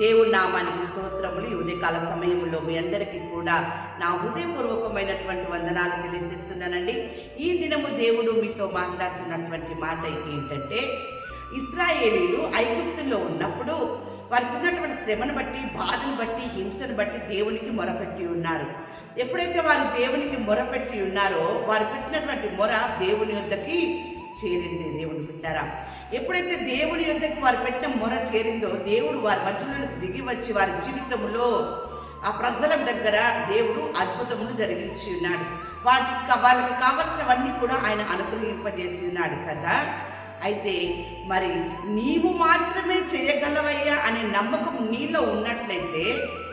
దేవుడి నామానికి స్తోత్రములు. ఈ ఉదయకాల సమయంలో మీ అందరికీ కూడా నా హృదయపూర్వకమైనటువంటి వందనాలు తెలియజేస్తున్నానండి. ఈ దినము దేవుడు మీతో మాట్లాడుతున్నటువంటి మాట ఏంటంటే ఇస్రాయేలీలు ఐగుప్తుల్లో ఉన్నప్పుడు వారికి ఉన్నటువంటి శ్రమను బట్టి బాధను బట్టి హింసను బట్టి దేవునికి మొరపెట్టి ఉన్నారు. ఎప్పుడైతే వారు దేవునికి మొరపెట్టి ఉన్నారో వారు పెట్టినటువంటి మొర దేవుని యొద్దకి చేరింది దేవుని పెట్టారా ఎప్పుడైతే దేవుని యొద్దకు వారు పెట్టిన మొర చేరిందో దేవుడు వారి మధ్యలోకి దిగి వచ్చి వారి జీవితంలో ఆ ప్రజల దగ్గర దేవుడు అద్భుతములు జరిగించి ఉన్నాడు. వాటికి వాళ్ళకి కావలసినవన్నీ కూడా ఆయన అనుగ్రహింపజేసి ఉన్నాడు కదా? అయితే మరి నీవు మాత్రమే చేయగలవయ్యా అనే నమ్మకం నీలో ఉన్నట్లయితే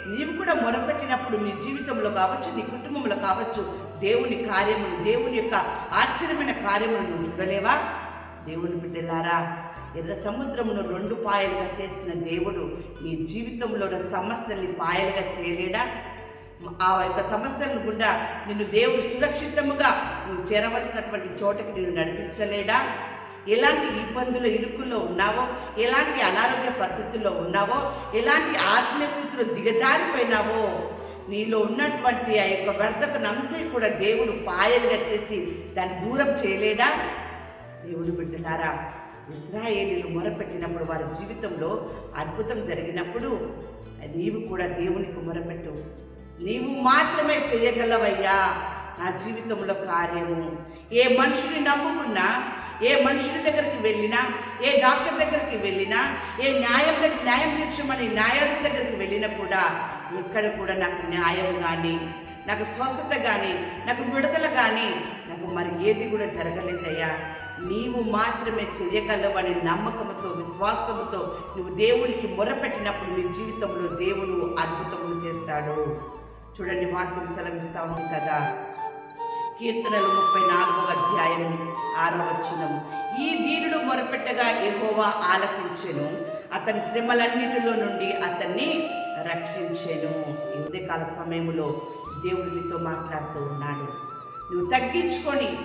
నీవు కూడా మొరపెట్టినప్పుడు నీ జీవితంలో కావచ్చు నీ కుటుంబంలో కావచ్చు దేవుని కార్యములు దేవుని యొక్క ఆశ్చర్యమైన కార్యములను చూడలేవా? దేవుని బిడ్డలారా ఎర్ర సముద్రమును రెండు పాయలుగా చేసిన దేవుడు నీ జీవితంలో ఉన్న సమస్యల్ని పాయలుగా చేయలేడా? ఆ యొక్క సమస్యలను గుండా నిన్ను దేవుడు సురక్షితముగా నువ్వు చేరవలసినటువంటి చోటకి నిన్ను నడిపించలేడా? ఎలాంటి ఇబ్బందుల ఇరుకుల్లో ఉన్నావో ఎలాంటి అనారోగ్య పరిస్థితుల్లో ఉన్నావో ఎలాంటి ఆత్మీయ స్థితిలో దిగజారిపోయినావో నీలో ఉన్నటువంటి ఆ యొక్క వ్యర్థతనంతా కూడా దేవుడు పాయలుగా చేసి దాన్ని దూరం చేయలేడా? దేవుడు బిడ్డలారా ఇస్రాయేలీలు మొరపెట్టినప్పుడు వారి జీవితంలో అద్భుతం జరిగినప్పుడు నీవు కూడా దేవునికి మొరపెట్టు. నీవు మాత్రమే చేయగలవయ్యా. నా జీవితంలో కార్యము. ఏ మనిషిని నమ్ముకున్నా ఏ మనుషుని దగ్గరికి వెళ్ళినా ఏ డాక్టర్ దగ్గరికి వెళ్ళినా ఏ న్యాయం దగ్గర న్యాయం తీర్చమని న్యాయాధి దగ్గరికి వెళ్ళినా కూడా ఎక్కడ కూడా నాకు న్యాయం కానీ నాకు స్వస్థత కానీ నాకు విడుదల కానీ నాకు మరి ఏది కూడా జరగలేదయ్యా. నీవు మాత్రమే చేయగలవని నమ్మకంతో విశ్వాసముతో నువ్వు దేవునికి మొరపెట్టినప్పుడు నీ జీవితంలో దేవుడు అద్భుతములు చేస్తాడు. చూడండి వాక్యం సెలవిస్తా ఉంది కదా. కీర్తనలు ముప్పై నాలుగవ అధ్యాయం ఆరవ వచనం. ఈ దీనుడు మొరపెట్టగా ఎహోవా ఆలకించెను. అతని శ్రమలన్నిటిలో నుండి అతన్ని రక్షించెను. ఈ ఉదయకాల సమయంలో దేవుడు నీతో మాట్లాడుతూ ఉన్నాడు. నువ్వు తగ్గించుకొని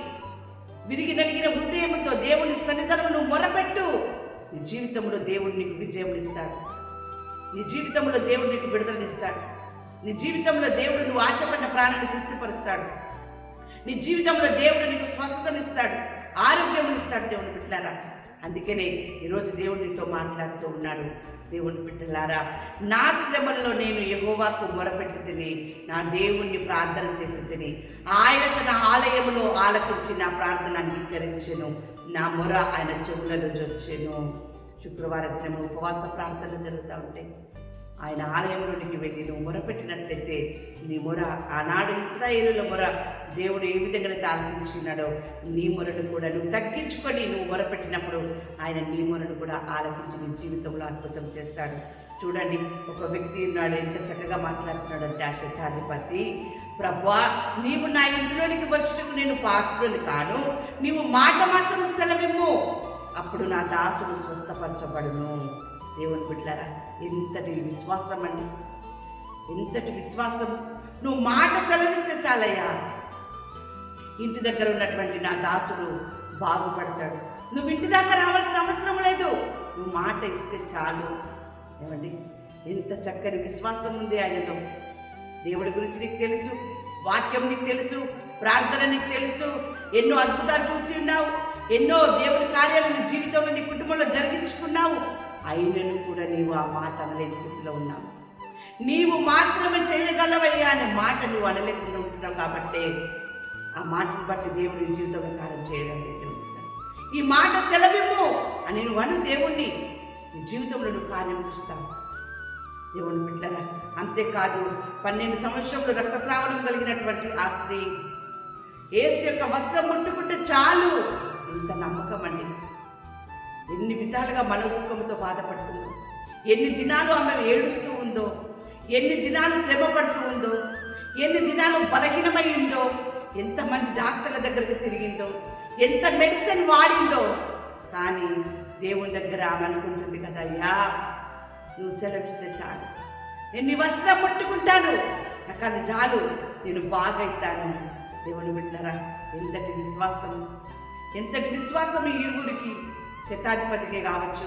విరిగి నలిగిన హృదయంతో దేవుని సన్నిధానం నువ్వు మొరపెట్టు. నీ జీవితంలో దేవుడు నీకు విజయం ఇస్తాడు. నీ జీవితంలో దేవుడు నీకు విడుదలనిస్తాడు నీ జీవితంలో దేవుడు నువ్వు ఆశపడిన ప్రాణాన్ని తృప్తిపరుస్తాడు. నీ జీవితంలో దేవుడు నీకు స్వస్థతనిస్తాడు ఆరోగ్యం ఇస్తాడు దేవుని బిడ్డలారా. అందుకనే ఈరోజు దేవుడు నీతో మాట్లాడుతూ ఉన్నాడు. దేవుని బిడ్డలారా నా శ్రమల్లో నేను ఎగోవాకు మొరపెట్టి తిని నా దేవుణ్ణి ప్రార్థన చేసి తిని ఆయన తన ఆలయంలో ఆలకించి నా ప్రార్థన అంగీకరించెను. నా మొర ఆయన చెవులను జొచ్చెను. శుక్రవారం దినం ఉపవాస ప్రార్థన జరుగుతూ ఉంటాయి ఆయన ఆలయంలోనికి వెళ్ళి నువ్వు మొరపెట్టినట్లయితే నీ మొర ఆనాడు ఇస్రాయేలుల మొర దేవుడు ఏ విధంగా ఆలకించున్నాడో నీ మొరను కూడా నువ్వు తగ్గించుకొని నువ్వు మొరపెట్టినప్పుడు ఆయన నీ మొరను కూడా ఆలకించి నీ జీవితంలో అద్భుతం చేస్తాడు. చూడండి ఒక వ్యక్తి ఉన్నాడు ఎంత చక్కగా మాట్లాడుతున్నాడు అంటే ఆ శతాధిపతి ప్రభా నీవు నా ఇంట్లోనికి వచ్చినప్పుడు నేను పాత్రుడు కాను నీవు మాట మాత్రం సెలవిమ్ము. అప్పుడు నా దాసుడు స్వస్థపరచబడును. దేవుని బిడ్డారా ఎంతటి విశ్వాసం అండి ఎంతటి విశ్వాసం నువ్వు మాట సెలవిస్తే చాలయ్యా. ఇంటి దగ్గర ఉన్నటువంటి నా దాసుడు బాగుపడతాడు. నువ్వు ఇంటి దాకా రావాల్సిన అవసరం లేదు. నువ్వు మాట ఇస్తే చాలు. ఏమండి? ఎంత చక్కని విశ్వాసం ఉంది ఆయనలో. దేవుడి గురించి నీకు తెలుసు వాక్యం నీకు తెలుసు ప్రార్థన నీకు తెలుసు. ఎన్నో అద్భుతాలు చూసి ఉన్నావు. ఎన్నో దేవుడి కార్యాలను జీవితంలో నీ కుటుంబంలో జరిగించుకున్నావు. అయినను కూడా నీవు ఆ మాట అనలేని స్థితిలో ఉన్నావు. నీవు మాత్రమే చేయగలవయ్యా అనే మాట నువ్వు అనలేకుండా ఉంటున్నావు కాబట్టి ఆ మాటను బట్టి దేవుడి జీవితంలో కార్యం చేయడం లేదు. ఈ మాట సెలవిమ్ము అని నువ్వు అను దేవుణ్ణి. నీ జీవితంలో నువ్వు కార్యం చూస్తావు. దేవుని బిడ్డరా అంతేకాదు పన్నెండు సంవత్సరంలో రక్తస్రావణం కలిగినటువంటి ఆ స్త్రీ. ఏసు యొక్క వస్త్రం ముట్టుకుంటే చాలు. ఇంత నమ్మకం అండి. ఎన్ని విధాలుగా మనోదుఖంతో బాధపడుతుందో ఎన్ని దినాలు ఆమె ఏడుస్తూ ఉందో ఎన్ని దినాలు శ్రమ పడుతూ ఉందో ఎన్ని దినాలు బలహీనమై ఉందో ఎంతమంది డాక్టర్ల దగ్గరికి తిరిగిందో ఎంత మెడిసిన్ వాడిందో కానీ దేవుని దగ్గర ఆమె అనుకుంటుంది కదా నువ్వు సెలవిస్తే చాలు. నేను నీ వస్త్రం ముట్టుకుంటాను నాకు అది చాలు. నేను బాగైతాను. దేవుని బిడ్డరా ఎంతటి విశ్వాసం ఎంతటి విశ్వాసం ఈ ఇరువురికి శతాధిపతికే కావచ్చు.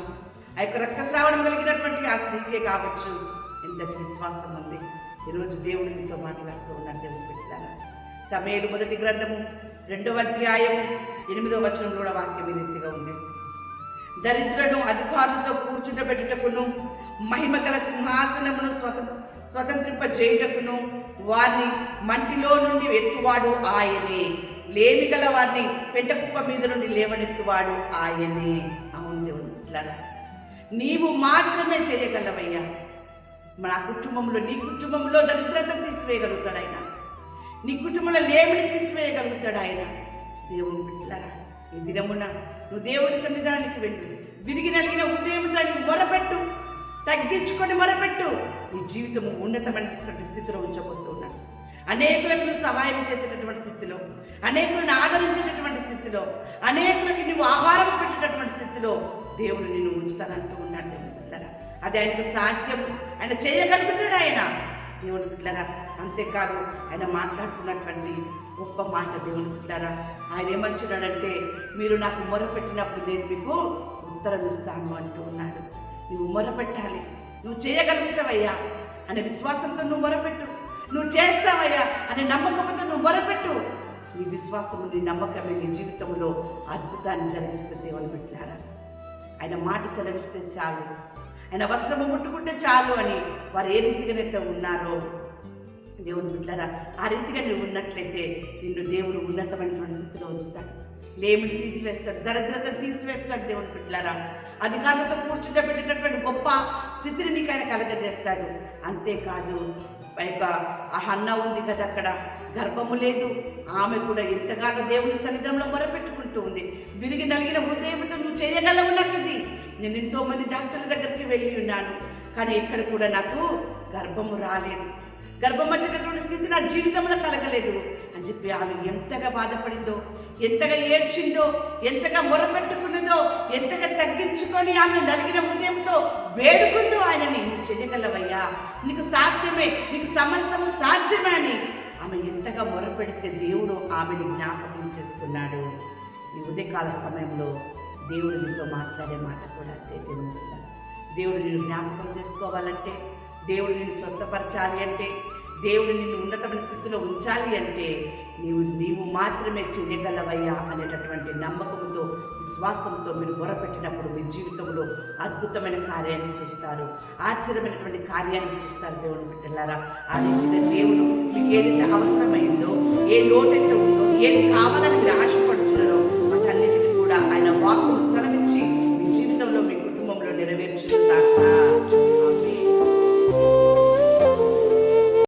ఆ యొక్క రక్తస్రావణం కలిగినటువంటి ఆ స్త్రీకే కావచ్చు. ఎంతటి విశ్వాసం ఉంది. ఈరోజు దేవుడు మీతో మాట్లాడుతూ ఉన్నాడు దేవుడు సమయలు మొదటి గ్రంథము రెండవ అధ్యాయము ఎనిమిదవ వచనం కూడా వాక్యం ఈ రీతిగా ఉంది. దరిద్రను అధికారులతో కూర్చుండబెట్టుటకును మహిమ గల సింహాసనమును స్వత స్వతంత్రింపజేయుటకును వారిని మంటిలో నుండి ఎత్తువాడు ఆయనే. లేమిగల వారిని పెంటకుప్ప మీద నుండి లేవనెత్తువాడు ఆయనే. అవును దేవుడు నీవు మాత్రమే చేయగలవయ్యా. నా కుటుంబంలో నీ కుటుంబంలో దరిద్రత తీసివేయగలుగుతాడు ఆయన నీ కుటుంబంలో లేమిని తీసివేయగలుగుతాడు ఆయన దేవుని బిడ్డలరా ఈ దినమున నువ్వు దేవుడి సన్నిధానానికి వెళ్ళు. విరిగి నలిగిన హృదయంతో నీవు మొరపెట్టు. తగ్గించుకొని మొరపెట్టు. నీ జీవితము ఉన్నతమైన స్థితిలో ఉంచబోతున్నాడు. అనేకులకు నువ్వు సహాయం చేసేటటువంటి స్థితిలో అనేకులను ఆదరించేటటువంటి స్థితిలో అనేకులకి నువ్వు ఆహారం పెట్టేటటువంటి స్థితిలో దేవుడు నిన్ను ఉంచుతానంటూ ఉన్నాడు దేవుని అది ఆయనకు సాధ్యం. ఆయన చేయగలుగుతాడు ఆయన. దేవుని బిడ్డలారా అంతేకాదు ఆయన మాట్లాడుతున్నటువంటి గొప్ప మాట దేవుని బిడ్డలారా ఆయన ఏమంటున్నాడంటే మీరు నాకు మొరపెట్టినప్పుడు నేను మీకు ఉత్తరం ఇస్తాను అంటూ ఉన్నాడు. నువ్వు మొరపెట్టాలి. నువ్వు చేయగలుగుతావయ్యా అనే విశ్వాసంతో నువ్వు మొరపెట్టు. నువ్వు చేస్తావయ్యా అనే నమ్మకంతో నువ్వు మొరపెట్టు. నీ విశ్వాసము నీ నమ్మకమే నీ జీవితంలో అద్భుతాన్ని జరిగిస్తుంది దేవుని బిడ్డలారా. ఆయన మాట సెలవిస్తే చాలు. ఆయన వస్త్రము ముట్టుకుంటే చాలు అని వారు ఏ రీతిగానైతే ఉన్నారో. దేవుని బిడ్డరా ఆ రీతిగా నువ్వు ఉన్నట్లయితే నిన్ను దేవుడు ఉన్నతమైనటువంటి స్థితిలో ఉంచుతాడు. లేమిని తీసివేస్తాడు దరిద్రత తీసివేస్తాడు దేవుని బిడ్డలారా. అధికారులతో కూర్చుంటే పెట్టేటటువంటి గొప్ప స్థితిని నీకు ఆయన కలగజేస్తాడు. అంతేకాదు ఆ యొక్క ఆ హన్న ఉంది కదా అక్కడ. గర్భము లేదు. ఆమె కూడా ఎంతగానో దేవుని సన్నిధానంలో మొరపెట్టుకుంటూ ఉంది. విరిగి నలిగిన హృదయంతో నువ్వు చేయగలవు నాకు ఇది. నేను ఎంతో మంది డాక్టర్ల దగ్గరికి వెళ్ళి ఉన్నాను. కానీ ఇక్కడ కూడా నాకు గర్భము రాలేదు. గర్భం వచ్చేటటువంటి స్థితి నా జీవితంలో కలగలేదు అని చెప్పి ఆమె ఎంతగా బాధపడిందో ఎంతగా ఏడ్చిందో ఎంతగా మొరపెట్టుకున్నదో ఎంతగా తగ్గించుకొని ఆమె నలిగిన హృదయంతో వేడుకుందో ఆయనని నువ్వు చేయగలవయ్యా నీకు సాధ్యమే నీకు సమస్తము సాధ్యమే అని ఆమె ఎంతగా మొరపెడితే దేవుడు ఆమెను జ్ఞాపకం చేసుకున్నాడు. ఈ ఉదయకాల సమయంలో దేవుడు నీతో మాట్లాడే మాట కూడా అంతే దేవుని దేవుడు నేను జ్ఞాపకం చేసుకోవాలంటే దేవుడు నిన్ను స్వస్థపరచాలి అంటే దేవుడు నిన్ను ఉన్నతమైన స్థితిలో ఉంచాలి అంటే నీవు నీవు మాత్రమే చెయ్యగలవయ్యా అనేటటువంటి నమ్మకంతో విశ్వాసంతో మీరు మొరపెట్టినప్పుడు మీ జీవితంలో అద్భుతమైన కార్యాన్ని చూస్తారు. ఆశ్చర్యమైనటువంటి కార్యాన్ని చూస్తారు దేవుడు పెట్టారా ఆ రీతిగా దేవుడు మీకు ఏదైతే అవసరమైందో ఏ లోటైతే ఉందో ఏది కావాలని మీరు ఆశపడుతున్నారో